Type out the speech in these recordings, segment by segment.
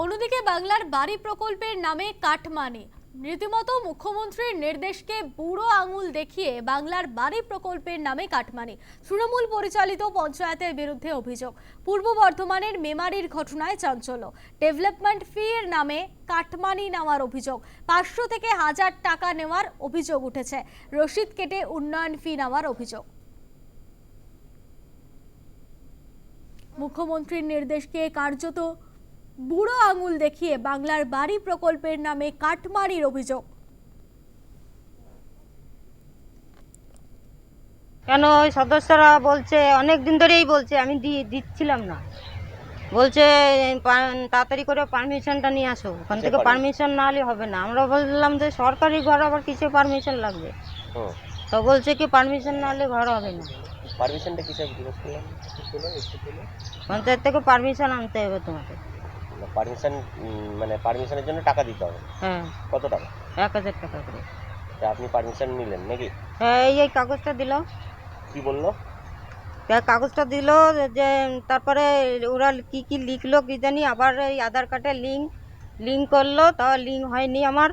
অন্যদিকে বাংলার বাড়ি প্রকল্পের নামে কাটমানি রীতিমতো মুখ্যমন্ত্রীর নির্দেশকে বুড়ো আঙুল দেখিয়ে বাংলার বাড়ি প্রকল্পের নামে কাটমানি তৃণমূল পরিচালিত পঞ্চায়েতের বিরুদ্ধে অভিযোগ। পূর্ব বর্ধমানের মেমারির ঘটনায় চাঞ্চল্য। ডেভেলপমেন্ট ফি এর নামে কাটমানি নেওয়ার অভিযোগ। পাঁচশো থেকে হাজার টাকা নেওয়ার অভিযোগ উঠেছে। রসিদ কেটে উন্নয়ন ফি নেওয়ার অভিযোগ। মুখ্যমন্ত্রীর নির্দেশকে কার্যত বুড়ো আঙুল দেখিয়ে বাংলার বাড়ি প্রকল্পের নামে কাটমারির অভিযোগ। কেন? ওই সদস্যরা বলছে অনেক দিন ধরেই বলছে আমি দি- দিচ্ছিলাম না। বলছে তাড়াতাড়ি করে পারমিশনটা নিয়ে আসো ওখান থেকে পারমিশন না হলে হবে না। আমরা বললাম যে সরকারি ঘর আবার কিসে পারমিশন লাগবে? তো বলছে কি পারমিশন না হলে ঘর হবে না। পারমিশনটা কিসে জিজ্ঞেস করলাম? পঞ্চায়েত থেকে পারমিশন আনতে হবে তোমাকে। পারমিশন মানে পারমিশনের জন্য টাকা দিতে হবে। হ্যাঁ। কত টাকা? এক হাজার টাকা করে। তা আপনি পারমিশন নিলেন নাকি? হ্যাঁ এই এই কাগজটা দিল। কি বলল? কাগজটা দিল যে তারপরে ওরা কি কি লিখলো কি জানি আবার এই আধার কার্ডের লিঙ্ক লিঙ্ক করল তাও লিঙ্ক হয়নি আমার।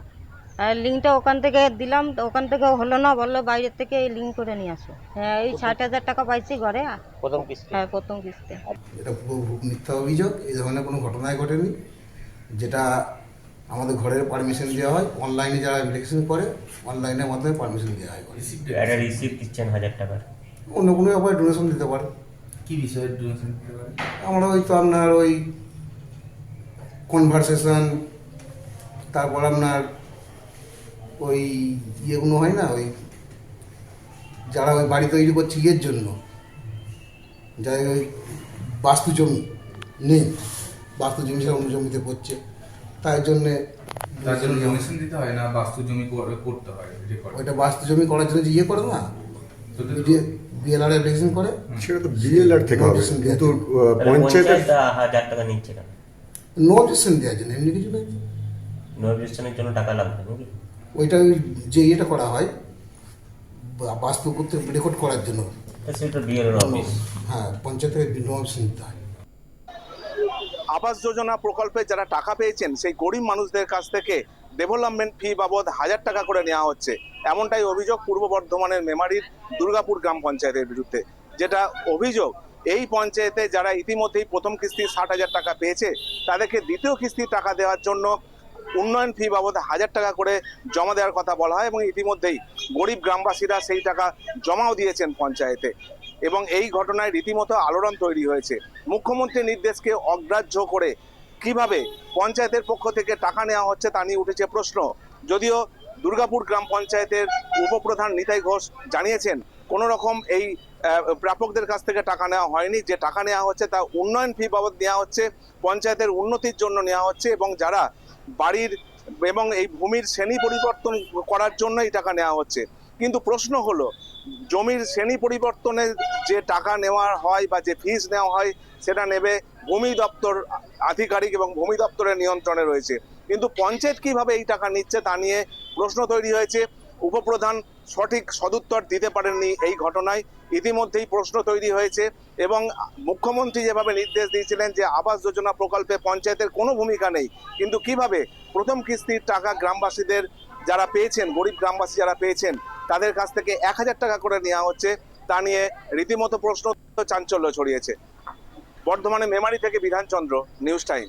লিঙ্কটা ওখান থেকে দিলাম তো ওখান থেকে হলো না বলল বাইরের থেকে এই লিঙ্ক করে নিয়ে আসো। হ্যাঁ এই ষাট হাজার টাকা পাইছি ঘরে। প্রথম কিস্তি? হ্যাঁ প্রথম কিস্তি। এটা পুরো মিথ্যা অভিযোগ এই ধরনের কোনো ঘটনাই ঘটেনি। যেটা আমাদের ঘরের পারমিশন দেওয়া হয় অনলাইনে যারা ইলেকশন করে অনলাইনের মাধ্যমে পারমিশন দেওয়া হয়। একটা রিসিপ্ট দিচ্ছেন হাজার টাকার। অন্য কোনো ব্যাপারে ডোনেশন দিতে পারে। কি বিষয়ে ডোনেশন দিতে পারে? আমরা ওই তো আপনার ওই কনভারসেশন তারপর আপনার ওই ইয়েগুলো হয় না ওই যারা ওই বাড়ি তৈরি করছে ইয়ের জন্য। যাই ওই বাস্তু জমি নেই বাস্তু জমি অন্য জমিতে করছে। তাই জন্যে তার জন্য ডোনেশন দিতে হয় না বাস্তু জমি করতে হয় ওইটা বাস্তু জমি করার জন্য যে ইয়ে করে না বিএলআর অ্যাপ্লিকেশন করে। সেটা তো বিএলআর থেকে হবে। কিন্তু দেওয়া হাজার টাকা নিচ্ছে কেন? নো অবজেকশন দেওয়ার জন্য এমনি কিছু নেই নো অবজেকশনের জন্য টাকা লাগবে নাকি? ওইটা ওই যে ইয়েটা করা হয় বাস্তু করতে রেকর্ড করার জন্য। হ্যাঁ পঞ্চায়েতের নো অবজেকশন দিতে হয় আবাস যোজনা প্রকল্পে যারা টাকা পেয়েছেন সেই গরিব মানুষদের কাছ থেকে ডেভেলপমেন্ট ফি বাবদ হাজার টাকা করে নেওয়া হচ্ছে। এমনটাই অভিযোগ পূর্ব বর্ধমানের মেমারির দুর্গাপুর গ্রাম পঞ্চায়েতের বিরুদ্ধে যেটা অভিযোগ এই পঞ্চায়েতে যারা ইতিমধ্যেই প্রথম কিস্তি ষাট হাজার টাকা পেয়েছে তাদেরকে দ্বিতীয় কিস্তির টাকা দেওয়ার জন্য উন্নয়ন ফি বাবদ হাজার টাকা করে জমা দেওয়ার কথা বলা হয় এবং ইতিমধ্যেই গরিব গ্রামবাসীরা সেই টাকা জমাও দিয়েছেন পঞ্চায়েতে। এবং এই ঘটনায় রীতিমতো আলোড়ন তৈরি হয়েছে। মুখ্যমন্ত্রীর নির্দেশকে অগ্রাহ্য করে কীভাবে পঞ্চায়েতের পক্ষ থেকে টাকা নেওয়া হচ্ছে তা নিয়ে উঠেছে প্রশ্ন। যদিও দুর্গাপুর গ্রাম পঞ্চায়েতের উপপ্রধান নিতাই ঘোষ জানিয়েছেন, কোনো রকম এই প্রাপকদের কাছ থেকে টাকা নেওয়া হয়নি। যে টাকা নেওয়া হচ্ছে তা উন্নয়ন ফি বাবদ নেওয়া হচ্ছে, পঞ্চায়েতের উন্নতির জন্য নেওয়া হচ্ছে এবং যারা বাড়ির এবং এই ভূমির শ্রেণি পরিবর্তন করার জন্য এই টাকা নেওয়া হচ্ছে। কিন্তু প্রশ্ন হলো, জমির শ্রেণি পরিবর্তনে যে টাকা নেওয়া হয় বা যে ফিস নেওয়া হয়, সেটা নেবে ভূমি দপ্তর আধিকারিক এবং ভূমি দপ্তরের নিয়ন্ত্রণে রয়েছে। কিন্তু পঞ্চায়েত কীভাবে এই টাকা নিচ্ছে তা নিয়ে প্রশ্ন তৈরি হয়েছে। উপপ্রধান সঠিক সদুত্তর দিতে পারেননি এই ঘটনায়। ইতিমধ্যেই প্রশ্ন তৈরি হয়েছে এবং মুখ্যমন্ত্রী যেভাবে নির্দেশ দিয়েছিলেন যে আবাস যোজনা প্রকল্পে পঞ্চায়েতের কোনো ভূমিকা নেই, কিন্তু কীভাবে প্রথম কিস্তির টাকা গ্রামবাসীদের যারা পেয়েছেন, গরিব গ্রামবাসী যারা পেয়েছেন, তাদের কাছ থেকে এক হাজার টাকা করে নেওয়া হচ্ছে, তা নিয়ে রীতিমতো প্রশ্ন চাঞ্চল্য ছড়িয়েছে। বর্ধমানে মেমারি থেকে বিধানচন্দ্র, নিউজ টাইম।